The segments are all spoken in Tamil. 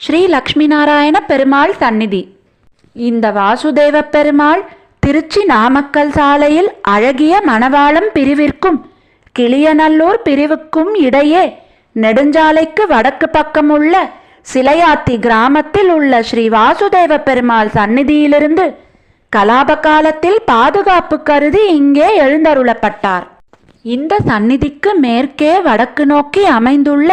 ஸ்ரீ லக்ஷ்மி நாராயண பெருமாள் சந்நிதி. இந்த வாசுதேவ பெருமாள் திருச்சி நாமக்கல் சாலையில் அழகிய மணவாளம் பிரிவிற்கும் கிளியநல்லூர் பிரிவுக்கும் இடையே நெடுஞ்சாலைக்கு வடக்கு பக்கமுள்ள சிலையாத்தி கிராமத்தில் உள்ள ஸ்ரீ வாசுதேவ பெருமாள் சந்நிதியிலிருந்து கலாப காலத்தில் பாதுகாப்பு கருதி இங்கே எழுந்தருளப்பட்டார். இந்த சந்நிதிக்கு மேற்கே வடக்கு நோக்கி அமைந்துள்ள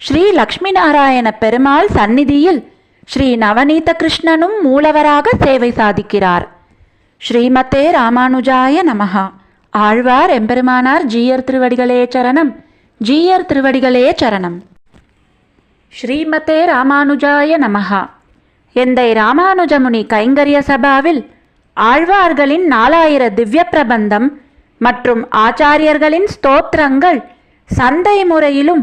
ஸ்ரீ லக்ஷ்மி நாராயண பெருமாள் சந்நிதியில் ஸ்ரீ நவநீத கிருஷ்ணனும் மூலவராக சேவை சாதிக்கிறார். ஸ்ரீமதே ராமானுஜாய நமஹா. ஆழ்வார் எம்பெருமானார் ஜீயர் திருவடிகளே சரணம். ஜீயர் திருவடிகளே சரணம். ஸ்ரீமதே ராமானுஜாய நமஹா. எந்தை ராமானுஜமுனி கைங்கரிய சபாவில் ஆழ்வார்களின் நாலாயிர திவ்ய பிரபந்தம் மற்றும் ஆச்சாரியர்களின் ஸ்தோத்திரங்கள் சந்தை முறையிலும்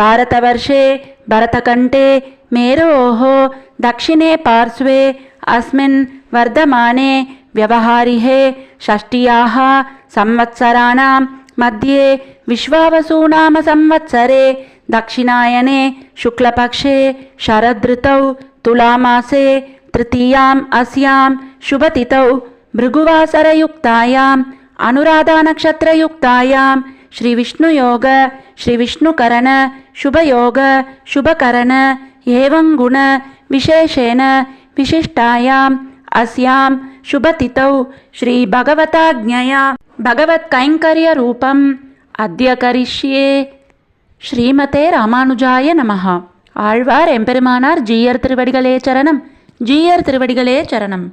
भारतवर्षे भरतकण्ठे मेरोः दक्षिणे पार्श्वे अस्मिन् वर्धमाने व्यवहारिहे षष्ट्याः संवत्सराणां मध्ये विश्वावसूनाम संवत्सरे दक्षिणायने शुक्लपक्षे शरदृतौ तुलामासे तृतीयाम् अस्यां शुभतिथौ भृगुवासरयुक्तायाम् अनुराधानक्षत्रयुक्तायां श्रीविष्णुयोग श्रीविष्णुकरण சுபயோக சுபகரண ஏவங்குண விசேஷேன விசிஷ்டாயாம் அஸ்யாம் சுபதித்தௌ ஸ்ரீ பகவதாஜ்ஞயா பகவத் கைங்கரிய ரூபம் அத்திய கரிஷ்யே ஸ்ரீமதே ராமானுஜாய நமஹா ஆழ்வார் எம்பெருமானார் ஜீயர் திருவடிகளே சரணம் ஜீயர் திருவடிகளே சரணம்